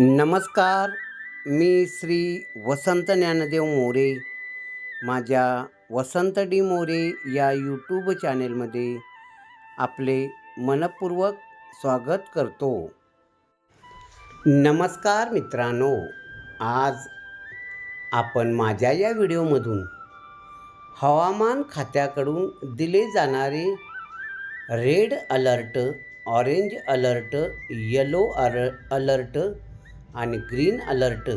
नमस्कार मी श्री वसंत ज्ञानदेव मोरे. माझ्या वसंत डी मोरे या यूट्यूब चॅनेलमध्ये आपले मनपूर्वक स्वागत करतो. नमस्कार मित्रांनो आज आपण माझ्या या व्हिडिओमधून हवामान खात्याकडून दिले जाणारे red alert orange alert yellow uh alert आणि ग्रीन अलर्ट.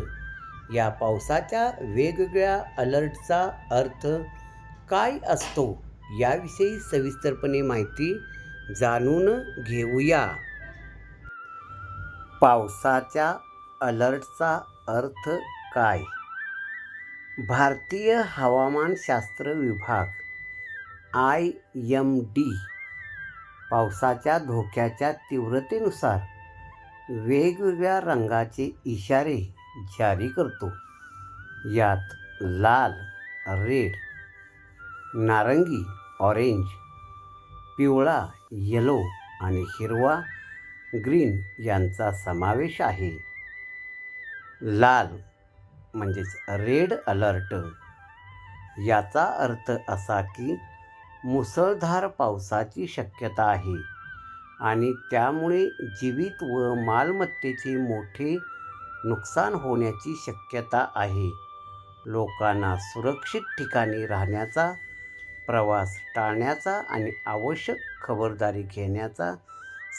या पावसाच्या वेगवेगळ्या अलर्टचा अर्थ काय असतो याविषयी सविस्तरपणे माहिती जाणून घेऊया. पावसाच्या अलर्टचा अर्थ काय? भारतीय हवामानशास्त्र विभाग आय एम डी पावसाच्या धोक्याच्या तीव्रतेनुसार वेगवेगळ्या रंगाचे इशारे जारी करतो. यात लाल रेड नारंगी ऑरेंज पिवळा येलो आणि हिरवा ग्रीन यांचा समावेश आहे. लाल म्हणजेच रेड अलर्ट. याचा अर्थ असा की मुसळधार पावसाची शक्यता आहे. आणि त्यामुळे जीवित व मालमत्तेचे मोठे नुकसान होण्याची शक्यता आहे. लोकांना सुरक्षित ठिकाणी राहण्याचा प्रवास टाळण्याचा आणि आवश्यक खबरदारी घेण्याचा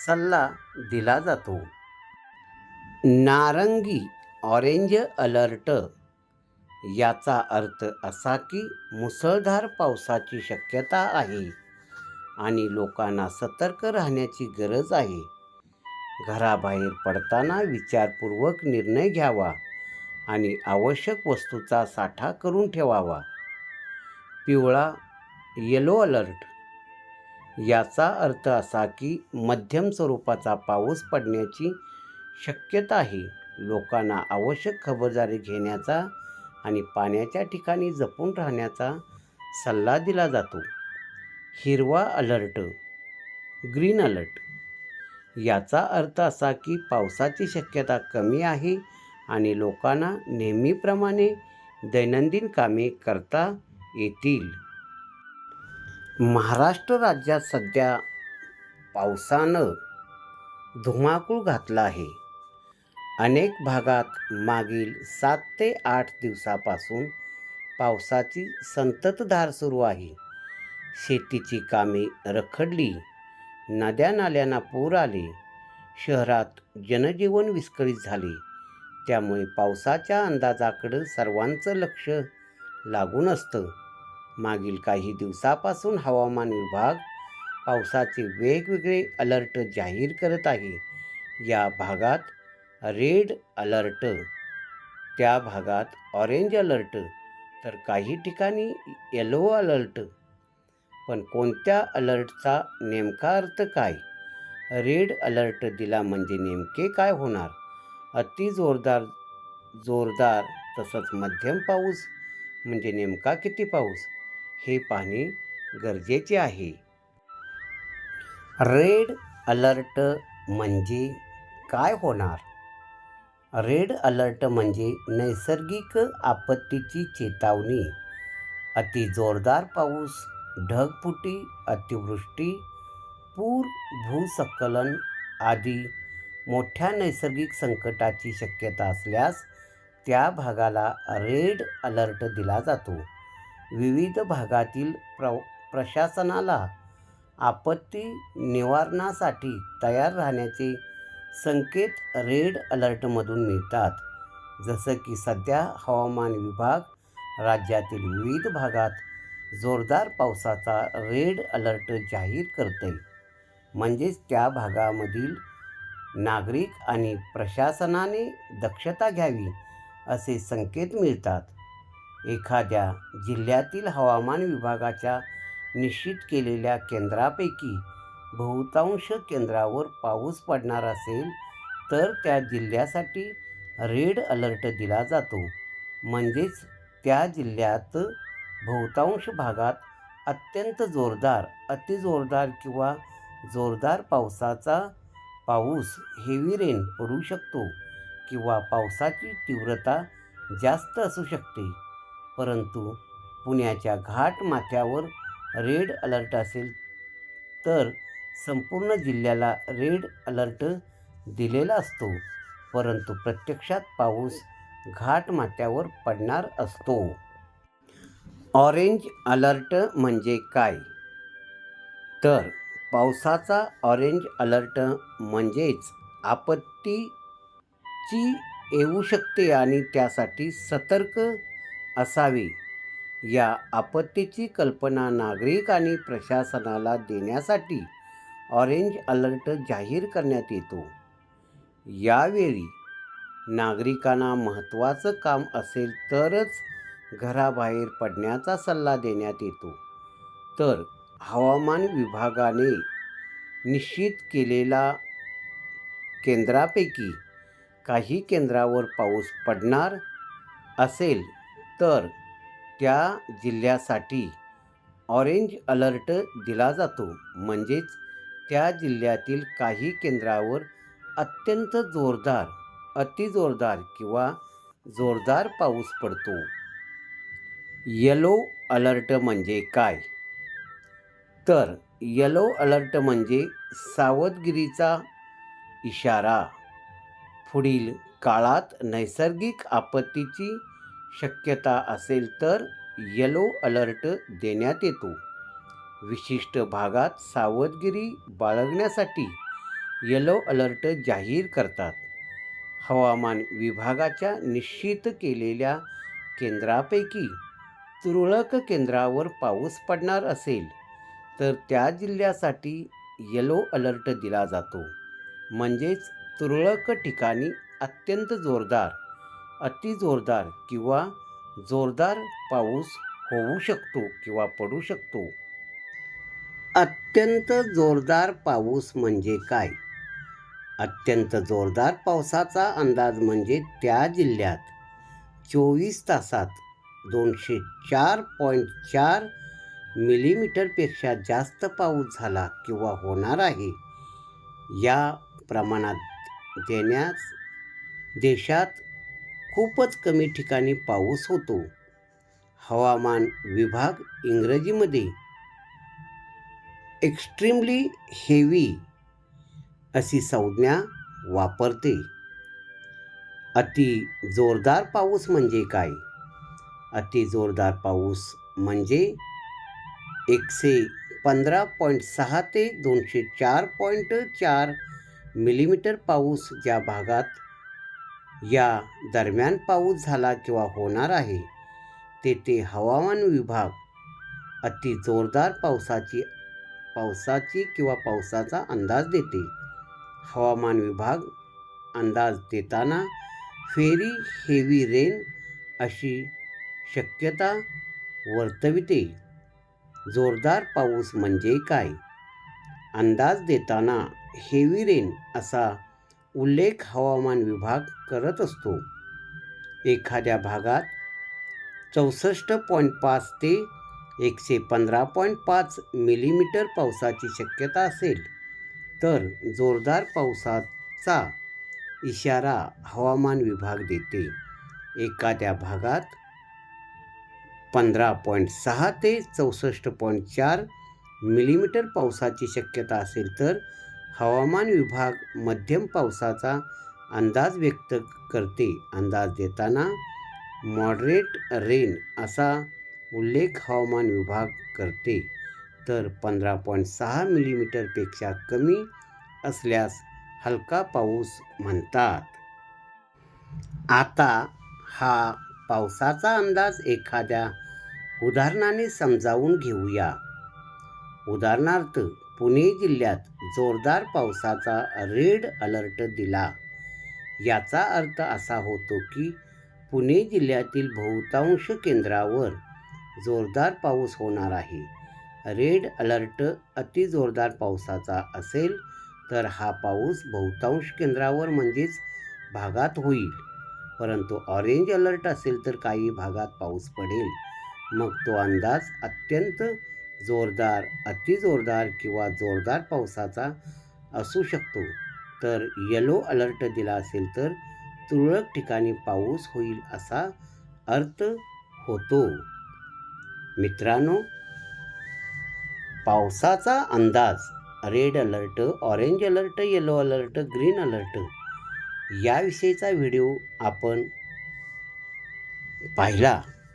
सल्ला दिला जातो. नारंगी ऑरेंज अलर्ट. याचा अर्थ असा की मुसळधार पावसाची शक्यता आहे. आणि लोकांना सतर्क राहण्याची गरज आहे. घराबाहेर पडताना विचारपूर्वक निर्णय घ्यावा आणि आवश्यक वस्तूचा साठा करून ठेवावा. पिवळा येलो अलर्ट याचा अर्थ असा की मध्यम स्वरूपाचा पाऊस पडण्याची शक्यता आहे. लोकांना आवश्यक खबरदारी घेण्याचा आणि पाण्याच्या ठिकाणी जपून राहण्याचा सल्ला दिला जातो. हिरवा अलर्ट ग्रीन अलर्ट. याचा अर्थ असा की पावसाची शक्यता कमी आहे आणि लोकांना नेहमीप्रमाणे दैनंदिन कामे करता येतील. महाराष्ट्र राज्यात सध्या पावसानं धुमाकूळ घातला आहे. अनेक भागात मागील सात ते आठ दिवसापासून पावसाची संततधार सुरू आहे. शेतीची कामे रखडली. नद्या नाल्यांना पूर आले. शहरात जनजीवन विस्कळीत झाले. त्यामुळे पावसाच्या अंदाजाकडं सर्वांचं लक्ष लागून असतं. मागील काही दिवसापासून हवामान विभाग पावसाचे वेगवेगळे अलर्ट जाहीर करत आहे. या भागात रेड अलर्ट त्या भागात ऑरेंज अलर्ट तर काही ठिकाणी येलो अलर्ट पण कोणत्या अलर्टचा नेमका अर्थ काय? रेड अलर्ट दिला म्हणजे नेमके काय होणार? अति जोरदार जोरदार तसंच मध्यम पाऊस म्हणजे नेमका किती पाऊस? हे पाहणे गरजेचे आहे. रेड अलर्ट म्हणजे काय होणार? रेड अलर्ट म्हणजे नैसर्गिक आपत्तीची चेतावणी. अति जोरदार पाऊस ढगफुटी अतिवृष्टी पूर भूसंकलन आदी मोठ्या नैसर्गिक संकटाची शक्यता असल्यास त्या भागाला रेड अलर्ट दिला जातो. विविध भागातील प्र प्रशासनाला आपत्ती निवारणासाठी तयार राहण्याचे संकेत रेड अलर्टमधून मिळतात. जसं की सध्या हवामान विभाग राज्यातील विविध भागात जोरदार पावसाचा रेड अलर्ट जाहीर करते म्हणजेच त्या भागामधील नागरिक आणि प्रशासनाने दक्षता घ्यावी असे संकेत मिळतात. एखाद्या जिल्ह्यातील हवामान विभागाच्या निश्चित केलेल्या केंद्रापैकी बहुतांश केंद्रावर पाऊस पडणार असेल तर त्या जिल्ह्यासाठी रेड अलर्ट दिला जातो. म्हणजेच त्या जिल्ह्यात बहुतांश भागात अत्यंत जोरदार अतिजोरदार किंवा जोरदार पावसाचा पाऊस हेवी रेन पडू शकतो किंवा पावसाची तीव्रता जास्त असू शकते. परंतु पुण्याच्या घाट माथ्यावर रेड अलर्ट असेल तर संपूर्ण जिल्ह्याला रेड अलर्ट दिलेला असतो. परंतु प्रत्यक्षात पाऊस घाट माथ्यावर पडणार असतो. ऑरेंज अलर्ट म्हणजे काय? तर पावसाचा ऑरेंज अलर्ट म्हणजेच आपत्तीची येऊ शकते आणि त्यासाठी सतर्क असावे. या आपत्तीची कल्पना नागरिक आणि प्रशासनाला देण्यासाठी ऑरेंज अलर्ट जाहीर करण्यात येतो. यावेळी नागरिकांना महत्त्वाचं काम असेल तरच घराबाहेर पडण्याचा सल्ला देण्यात येतो. तर हवामान विभागाने निश्चित केलेला केंद्रापैकी काही केंद्रावर पाऊस पडणार असेल तर त्या जिल्ह्यासाठी ऑरेंज अलर्ट दिला जातो. म्हणजेच त्या जिल्ह्यातील काही केंद्रावर अत्यंत जोरदार अतिजोरदार किंवा जोरदार पाऊस पडतो. यलो अलर्ट म्हणजे काय? तर यलो अलर्ट म्हणजे सावधगिरीचा इशारा. पुढील काळात नैसर्गिक आपत्तीची शक्यता असेल तर यलो अलर्ट देण्यात येतो. विशिष्ट भागात सावधगिरी बाळगण्यासाठी यलो अलर्ट जाहीर करतात. हवामान विभागाच्या निश्चित केलेल्या केंद्रापैकी तुरळक केंद्रावर पाऊस पडणार असेल तर त्या जिल्ह्यासाठी येलो अलर्ट दिला जातो. म्हणजेच तुरळक ठिकाणी अत्यंत जोरदार अतिजोरदार किंवा जोरदार पाऊस होऊ शकतो किंवा पडू शकतो. अत्यंत जोरदार पाऊस म्हणजे काय? अत्यंत जोरदार पावसाचा अंदाज म्हणजे त्या जिल्ह्यात चोवीस तासात दोनशे चार पॉईंट चार मिलीमीटरपेक्षा जास्त पाऊस झाला किंवा होणार आहे. या प्रमाणात देण्यास देशात खूपच कमी ठिकाणी पाऊस होतो. हवामान विभाग इंग्रजीमध्ये एक्स्ट्रीमली हेवी अशी संज्ञा वापरते. अति जोरदार पाऊस म्हणजे काय? अति जोरदार पाऊस म्हणजे एकशे पंधरा पॉईंट सहा ते दोनशे चार पॉईंट चार मिलीमीटर पाऊस ज्या भागात या दरम्यान पाऊस झाला किंवा होणार आहे तेथे हवामान विभाग अति जोरदार पावसाची पावसाची किंवा पावसाचा अंदाज देते. हवामान विभाग अंदाज देताना फेरी हेवी रेन अशी शक्यता वर्तविते. जोरदार पाऊस म्हणजे काय? अंदाज देताना हेवी रेन असा उल्लेख हवामान विभाग करत असतो. एखाद्या भागात चौसष्ट पॉईंट पाच ते एकशे पंधरा पॉईंट पाच मिलीमीटर पावसाची शक्यता असेल तर जोरदार पावसाचा इशारा हवामान विभाग देते. एखाद्या भागात पंधरा पॉईंट सहा ते चौसष्ट पॉईंट चार मिलीमीटर पावसाची शक्यता असेल तर हवामान विभाग मध्यम पावसाचा अंदाज व्यक्त करते. अंदाज देताना मॉडरेट रेन असा उल्लेख हवामान विभाग करते. तर पंधरा पॉईंट सहा मिलीमीटरपेक्षा कमी असल्यास हलका पाऊस म्हणतात. आता हा पावसाचा अंदाज एखाद्या उदाहरणाने समजावून घेऊया. उदाहरणार्थ पुणे जिल्ह्यात जोरदार पावसाचा रेड अलर्ट दिला. याचा अर्थ असा होतो की पुणे जिल्ह्यातील बहुतांश केंद्रावर जोरदार पाऊस होणार आहे. रेड अलर्ट अति जोरदार पावसाचा असेल तर हा पाऊस बहुतांश केंद्रावर म्हणजेच भागात होईल. परंतु ऑरेंज अलर्ट असेल तर काही भागात पाऊस पडेल. मग तो अंदाज अत्यंत जोरदार अतिजोरदार किंवा जोरदार पावसाचा असू शकतो. तर येलो अलर्ट दिला असेल तर तुरळक ठिकाणी पाऊस होईल असा अर्थ होतो. मित्रांनो पावसाचा अंदाज red alert orange alert yellow alert green alert याविषयीचा व्हिडिओ आपण पाहिला.